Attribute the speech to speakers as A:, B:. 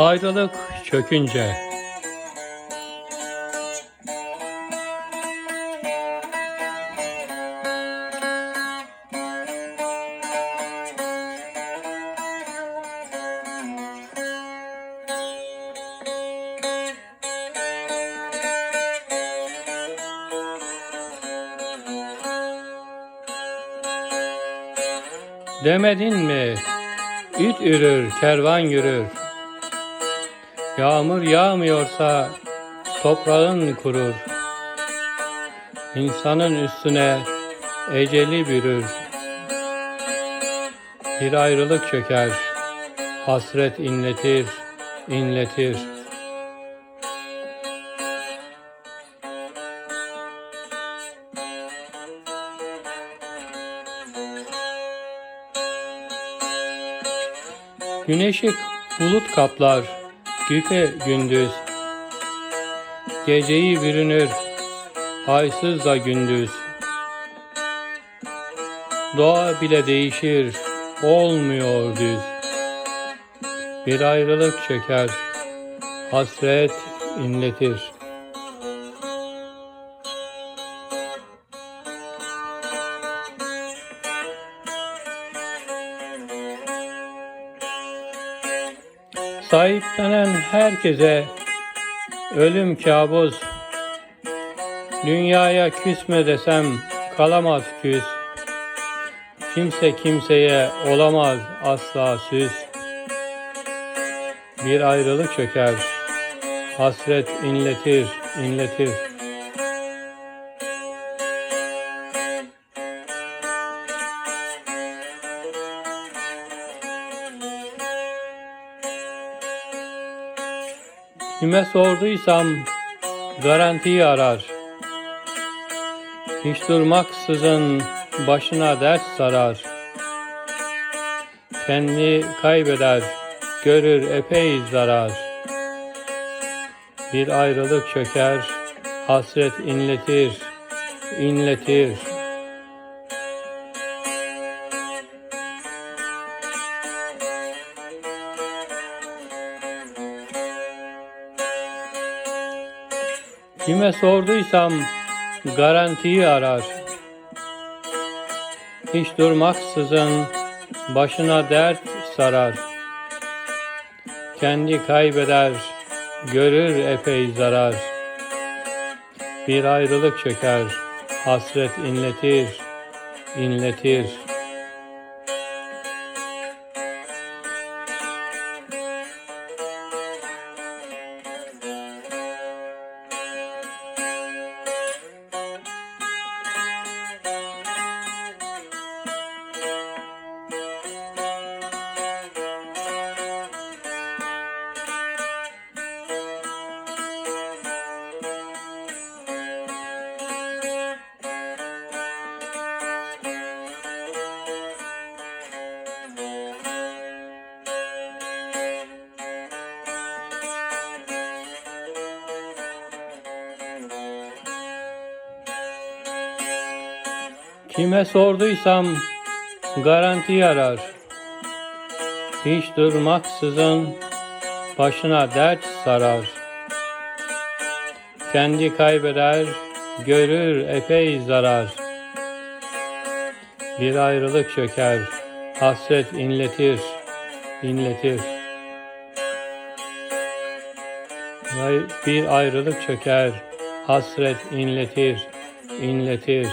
A: Ayrılık çökünce Demedin mi? İt ürür, kervan yürür. Yağmur yağmıyorsa toprağın kurur. İnsanın üstüne eceli bürür. Bir ayrılık çöker, hasret inletir, inletir. Güneşi bulut kaplar, güpe gündüz. Geceyi bürünür, haysız da gündüz. Doğa bile değişir, olmuyor düz. Bir ayrılık çöker, hasret inletir. Sahiplenen herkese ölüm kabus. Dünyaya küsme desem kalamaz küs. Kimse kimseye olamaz asla süs. Bir ayrılık çöker, hasret inletir, inletir. Kime sorduysam garantiyi arar. Hiç durmaksızın başına dert sarar. Kendi kaybeder, görür epey zarar. Bir ayrılık çöker, hasret inletir, inletir. Kime sorduysam garantiyi arar. Hiç durmaksızın başına dert sarar. Kendi kaybeder, görür epey zarar. Bir ayrılık çöker, hasret inletir, inletir. Kime sorduysam garanti arar. Hiç durmaksızın başına dert sarar. Kendi kaybeder, görür epey zarar. Bir ayrılık çöker, hasret inletir, inletir. Bir ayrılık çöker, hasret inletir, inletir.